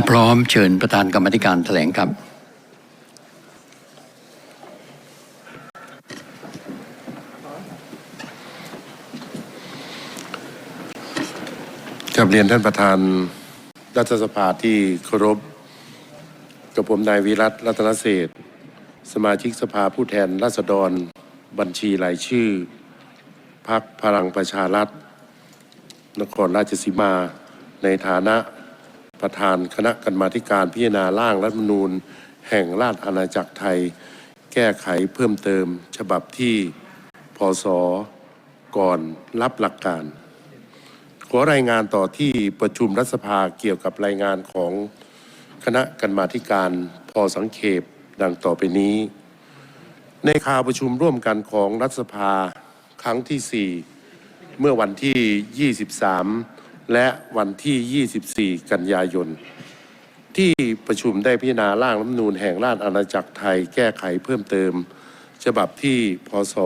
ถ้าพร้อมเชิญประธานกรรมธิการแถลงครับกับเรียนท่านประธานรัฐสภาที่เคารพกับผมนายวิรัตรัตนเศษสมาชิกสภาผู้แทนราษฎรบัญชีรายชื่อพักพลังประชารัฐนครราชสีมาในฐานะ ประธานคณะกรรมาธิการพิจารณาร่างรัฐมนูญ แห่งราชอาณาจักรไทย แก้ไขเพิ่มเติม ฉบับที่พศก่อนรับหลักการ ขอรายงานต่อที่ประชุมรัฐสภาเกี่ยวกับรายงานของคณะกรรมาธิการพอสังเขปดังต่อไปนี้ ในข่าวประชุมร่วมกันของรัฐสภาครั้งที่ 4 เมื่อวันที่ 23 และวันที่ 24 กันยายน ที่ประชุมได้พิจารณาร่างรัฐมนูญแห่งราชอาณาจักรไทยแก้ไขเพิ่มเติม ฉบับที่พศ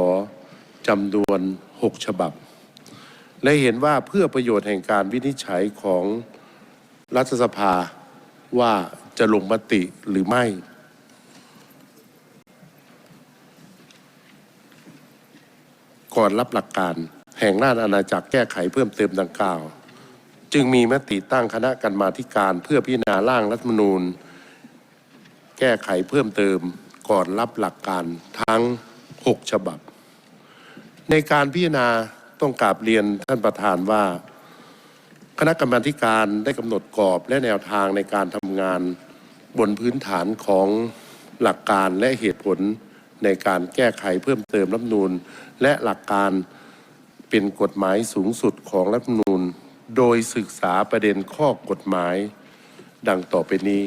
จำนวน 6 ฉบับ และเห็นว่าเพื่อประโยชน์แห่งการวินิจฉัยของรัฐสภาว่าจะลงมติหรือไม่ ก่อนรับหลักการแห่งราชอาณาจักรแก้ไขเพิ่มเติมดังกล่าว จึงมีมติตั้งคณะกรรมาธิการ เพื่อพิจารณาร่างรัฐธรรมนูญ แก้ไขเพิ่มเติมก่อนรับหลักการทั้ง 6 ฉบับ ในการพิจารณาต้องกราบเรียนท่านประธานว่า คณะกรรมาธิการได้กำหนดกรอบและแนวทางในการทำงานบนพื้นฐานของหลักการและเหตุผลในการแก้ไขเพิ่มเติมรัฐธรรมนูญและหลักการเป็นกฎหมายสูงสุดของรัฐธรรมนูญ โดยศึกษาประเด็นข้อกฎหมาย ดังต่อไปนี้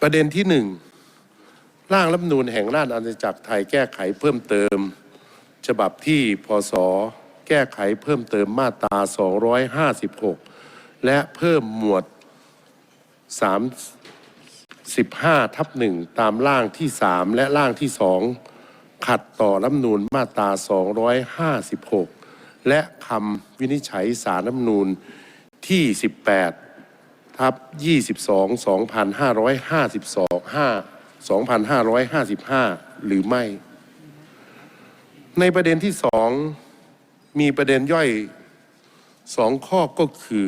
ประเด็นที่หนึ่งร่างรัฐมนูญแห่งราชอาณาจักรไทยแก้ไขเพิ่มเติม ฉบับที่พศแก้ไขเพิ่มเติมมาตรา 256 และเพิ่มหมวด 35 ทับหนึ่งตามร่างที่ 3 และร่างที่ 2 ขัดต่อรัฐมนูญมาตรา 256 และคำวินิจฉัยสารรัฐมนูญที่ 18 ทับ 22 2552 5 2555 หรือไม่ ในประเด็นที่สองมีประเด็นย่อยสองข้อก็คือ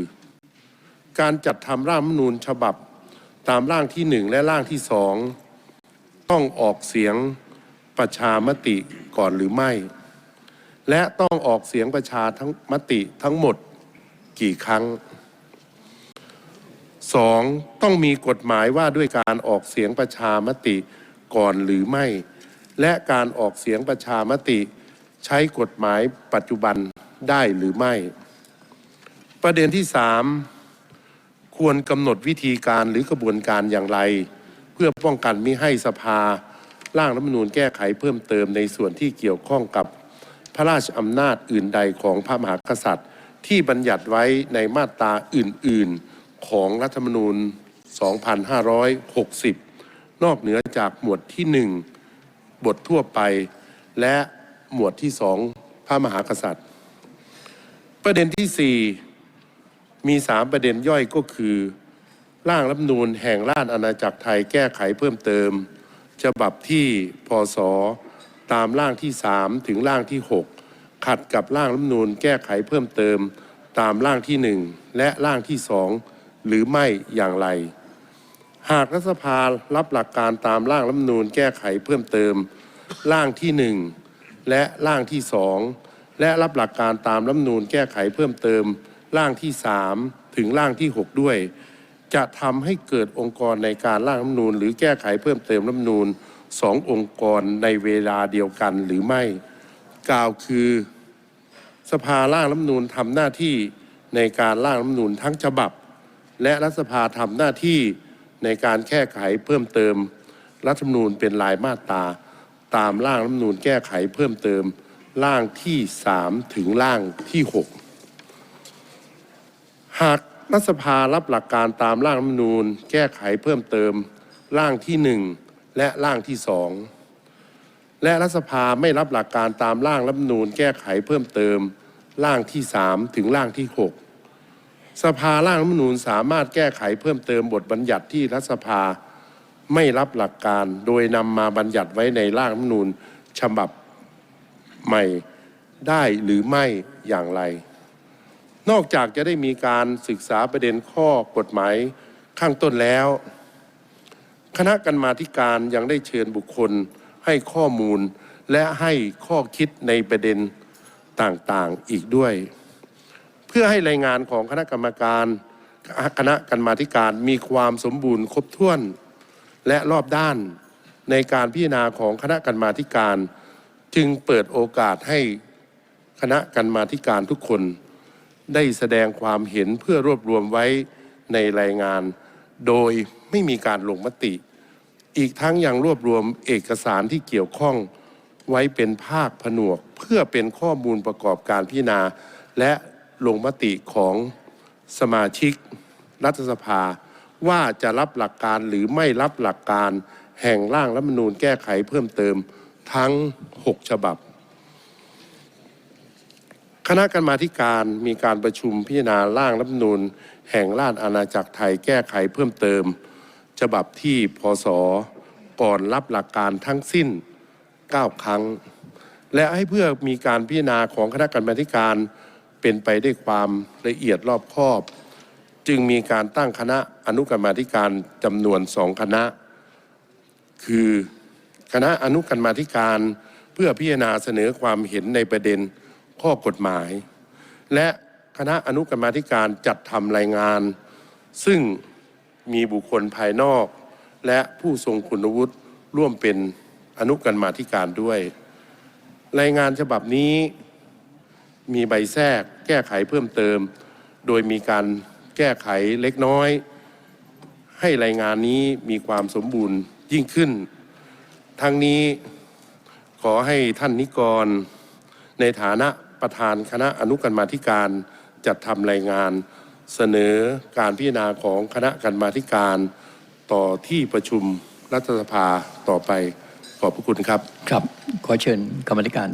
การจัดทำร่างรัฐมนูญฉบับตามร่างที่หนึ่งและร่างที่สองต้องออกเสียงประชามติก่อนหรือไม่ และต้องออกเสียงประชาทั้งมติทั้งหมดกี่ครั้งสองต้องมีกฎหมายว่าด้วยการออกเสียงประชามติก่อนหรือไม่ และการออกเสียงประชามติ ใช้กฎหมายปัจจุบันได้หรือไม่ ประเด็นที่สามควรกำหนดวิธีการหรือกระบวนการอย่างไร เพื่อป้องกันมิให้สภาร่างรัฐมนูญแก้ไขเพิ่มเติมในส่วนที่เกี่ยวข้องกับ ระราชอำนาจอื่นใดของพระมหากษัตริย์ ที่บัญญัติไว้ในมาตราอื่น ๆ ของรัฐธรรมนูญ 2560 นอกเหนือจากหมวดที่ 1 บททั่วไป และหมวดที่สองพระมหากษัตริย์ ประเด็นที่สี่มีสามประเด็นย่อยก็คือ ร่างรัฐธรรมนูญแห่งราชอาณาจักรไทยแก้ไขเพิ่มเติม ฉบับที่พศ ตามร่างที่สามถึงร่างที่หกขัดกับร่างรัฐมนูญแก้ไขเพิ่มเติมตามร่างที่หนึ่งและร่างที่สองหรือไม่อย่างไร หากรัฐสภารับหลักการตามร่างรัฐมนูญแก้ไขเพิ่มเติม ร่างที่หนึ่งและร่างที่สองและรับหลักการตามรัฐมนูญแก้ไขเพิ่มเติม ร่างที่สามถึงร่างที่หกด้วย จะทำให้เกิดองค์กรในการร่างรัฐมนูญหรือแก้ไขเพิ่มเติมรัฐมนูญ สององค์กรในเวลาเดียวกันหรือไม่ กล่าวคือสภาร่างรัฐมนูญทำหน้าที่ในการร่างรัฐมนูญทั้งฉบับ และรัฐสภาทำหน้าที่ในการแก้ไขเพิ่มเติม รัฐธรรมนูญเป็นรายมาตราตามร่างรัฐธรรมนูญแก้ไขเพิ่มเติมร่างที่สามถึงร่างที่หกหากรัฐสภารับหลักการตามร่างรัฐธรรมนูญ แก้ไขเพิ่มเติมร่างที่หนึ่ง และร่างที่สองและรัฐสภาไม่รับหลักการตามร่างรัฐมนูญแก้ไขเพิ่มเติมร่างที่สามถึงร่างที่หกสภาร่างรัฐมนูญสามารถแก้ไขเพิ่มเติมบทบัญญัติที่รัฐสภาไม่รับหลักการโดยนำมาบัญญัติไว้ในร่างรัฐมนูญฉบับใหม่ได้หรือไม่อย่างไร นอกจากจะได้มีการศึกษาประเด็นข้อกฎหมายข้างต้นแล้ว คณะกรรมาธิการยังได้เชิญบุคคลให้ข้อมูลและให้ข้อคิดในประเด็นต่างๆอีกด้วย เพื่อให้รายงานของคณะกรรมการคณะกรรมาธิการมีความสมบูรณ์ครบถ้วน และรอบด้านในการพิจารณาของคณะกรรมาธิการ จึงเปิดโอกาสให้คณะกรรมาธิการทุกคน ได้แสดงความเห็นเพื่อรวบรวมไว้ในรายงาน โดยไม่มีการลงมติ อีกทั้งยังรวบรวมเอกสารที่เกี่ยวข้องไว้เป็นภาคผนวก เพื่อเป็นข้อมูลประกอบการพิจารณา และลงมติของสมาชิกรัฐสภา ว่าจะรับหลักการหรือไม่รับหลักการแห่งร่างรัฐธรรมนูญแก้ไขเพิ่มเติมทั้ง 6 ฉบับ คณะกรรมาการมีการประชุมพิจารณาร่างรัฐมนูญแห่งราชอาณาจักรไทยแก้ไขเพิ่มเติม ฉบับที่พศก่อนรับหลักการทั้งสิ้น 9 ครั้ง และให้เพื่อมีการพิจารณาของคณะกรรมาการเป็นไปด้วยความละเอียดรอบคอบ จึงมีการตั้งคณะอนุกรรมาการจำนวนสองคณะ คือคณะอนุกรรมาการเพื่อพิจารณาเสนอความเห็นในประเด็น ข้อกฎหมาย และคณะอนุกรรมาธิการจัดทำรายงาน ซึ่งมีบุคคลภายนอก และผู้ทรงคุณวุฒิร่วมเป็นอนุกรรมาธิการด้วย รายงานฉบับนี้มีใบแทรกแก้ไขเพิ่มเติม โดยมีการแก้ไขเล็กน้อย ให้รายงานนี้มีความสมบูรณ์ยิ่งขึ้น ทั้งนี้ขอให้ท่านนิกรในฐานะ ประธานคณะอนุกรรมาธิการจัดทำรายงาน เสนอการพิจารณาของคณะกรรมาธิการ ต่อที่ประชุมรัฐสภาต่อไปขอบพระคุณครับ ครับ ขอเชิญกรรมธิการ